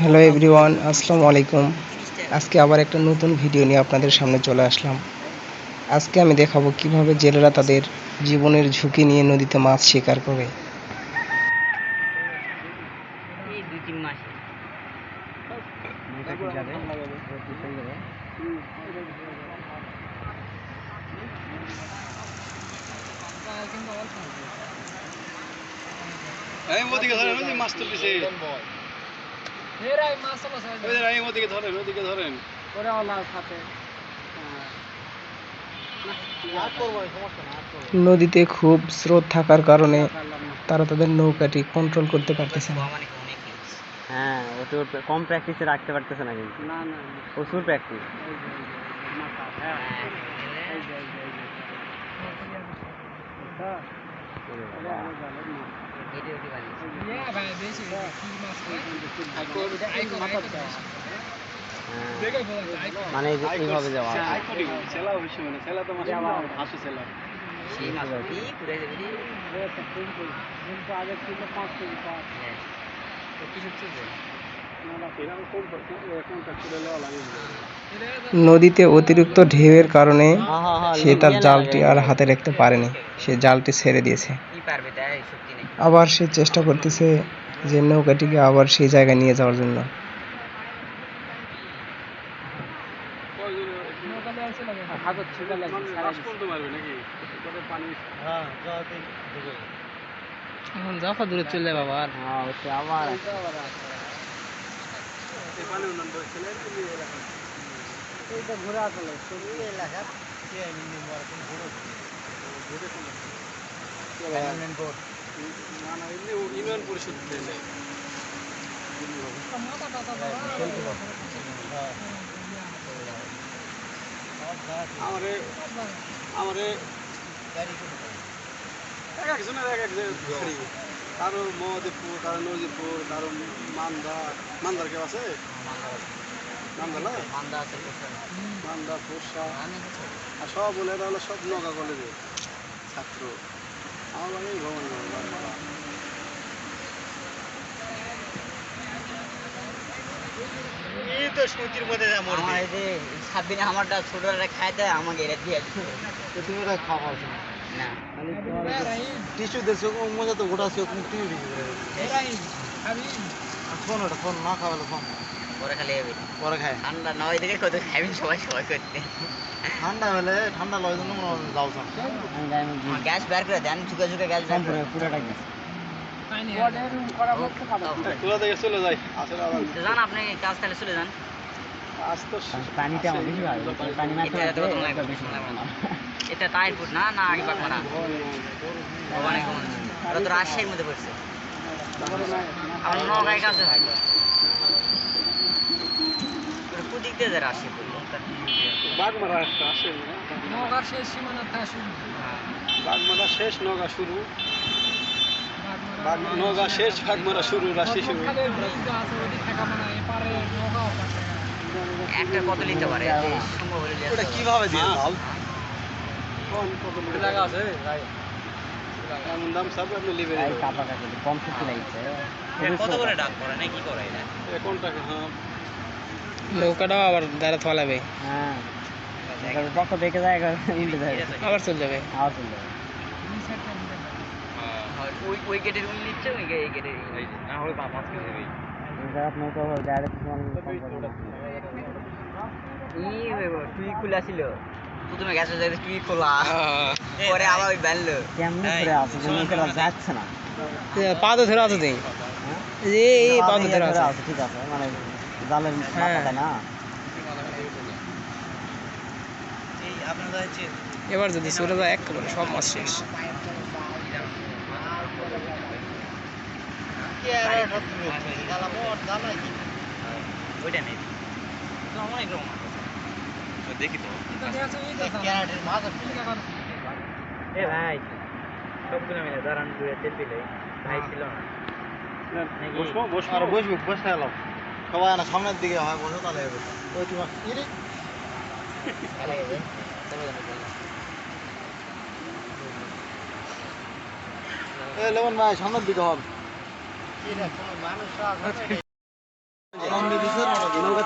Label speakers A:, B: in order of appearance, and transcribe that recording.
A: Hello everyone আসসালামু আলাইকুম আজকে আবার একটা নতুন ভিডিও নিয়ে আপনাদের সামনে চলে আসলাম। আজকে আমি দেখাবো কীভাবে জেলেরা তাদের জীবনের ঝুঁকি নিয়ে নদীতে মাছ শিকার করে।
B: এই দুই তিন মাস
C: এই ওদিকে ওই যে মাছ তুলতেছে ওই যে এই ওদিকে ধরেন ওদিকে ধরেন
A: নদীতে খুব স্রোত থাকার কারণে তারা তাদের নৌকাটি কন্ট্রোল করতে পারতেছে না।
D: হ্যাঁ ওটা কম প্র্যাকটিসে রাখতে পারতেছে না কিন্তু।
B: না না
D: প্রচুর প্র্যাকটিস মানে এইভাবে যাওয়া
C: ছেলা মানে ছেলা তো হাসু ছেলা।
B: যাবে রে হ্যাঁ।
A: নদীতে অতিরিক্ত ঢেউয়ের কারণে
D: হ্যাঁ, হ্যাঁ,
A: সে তার জালটি আর হাতে রাখতে পারেনি। সে জালটি ছেড়ে দিয়েছে।
B: কি পারবে তাই? শক্তি নেই।
A: আবার সে চেষ্টা করতেছে যে নৌকাটিকে আবার সেই জায়গায় নিয়ে যাওয়ার জন্য। এখন দূরে চলে বাবা আর
D: আবার
C: এরকম ইয়ে এলাকা ইউনিয়ন পরিষদ থেকে যায় আমারে আমারে এক একজনের এক কারও মহাদেবপুর কারও নজিরপুর কারও মান্দা মান্দার কেউ আছে। মান্দা না
B: মান্দা আছে প্রচুর।
C: মান্দা পোষা আর সব বলে হলো সব নগা কলেজের ছাত্র। আমার বাড়ি ভবন
B: আমার যে সাবিনে আমারটা ছোটরা খাই দেয় আমাকে দিয়ে।
D: তুমি ওটা খাওয়া
B: না।
D: টিস্যু দেছো মজা তো টিস্যু ফোন ওটা ফোন না খাওয়ালে ফোন।
B: পরে খালি
D: পরে
B: ঠান্ডা কত সবাই সবাই করতে।
D: ঠান্ডা হলে ঠান্ডা লয় জন্য মনে হয় যাও।
B: গ্যাস বের করে দেন বের করে।
D: পুরোটা
B: যান আপনি কাজ তাহলে চলে যান।
D: পানিটা বেশি ভালো পানি
B: এটা না এটা টাইট ফুট না না আগে পাকবো অনেক ওরা তো রাজশাহীর মধ্যে পড়ছে। আমার নগাঁয় কাছে হয় যায় রাজশাহী
C: বাগমারা একটা আসে
A: নগার শেষ সীমানা শুরু
C: বাগমারা শেষ নগা শুরু। বাগ- নগা শেষ বাগমারা শুরু রাশি শুরু।
B: একটা কত নিতে পারে
D: ওটা কীভাবে দিয়ে?
C: কোন কত
D: আছে?
C: এমন দাম সব আপনি লিবেন
D: কাপা কাপা কম ফুটি লাগছে।
B: কত করে ডাক করে না কি করে এটা?
C: কোন টাকা হ্যাঁ।
A: নৌকাটাও আবার দাঁড়া থালাবে
D: হ্যাঁ। যত দেখে যায় উল্টে যায়।
A: আবার চলে যাবে।
D: আওয়াজ চলে যাবে।
B: ওই ওই গেটের উনি নিচ্ছে ওই গেটের না হলে পাঁচ কেজি দেবে
D: নৌকা ডাইরেক্ট
B: খোলা ছিল। প্রথমে গেছে খোলা। পরে আবার ওই বানলো।
D: কেমনি করে আছে? নৌকাটা যাচ্ছে না।
A: পা তো ধরে আছে তুই? এই এই পা তো ধরে আছে,
D: ঠিক আছে মানে জালের
A: হ্যাঁ।
D: মাথা না?
A: এবার যদি চলে যায় একেবারে সব মাছ শেষ।
B: দেখি তো। এ ভাই সবগুলো মিলে দাঁড়ান দুয়ে তেল দিলে ভাই ছিল না। নাকি?
C: বসবো বসবো।
D: বসবো বসে গেলাম সবাই না সামনের দিকে হয়, বসো তাহলে ওই তোমার ইরে। লেমন ভাই, সামনের দিকে হবে নৌকা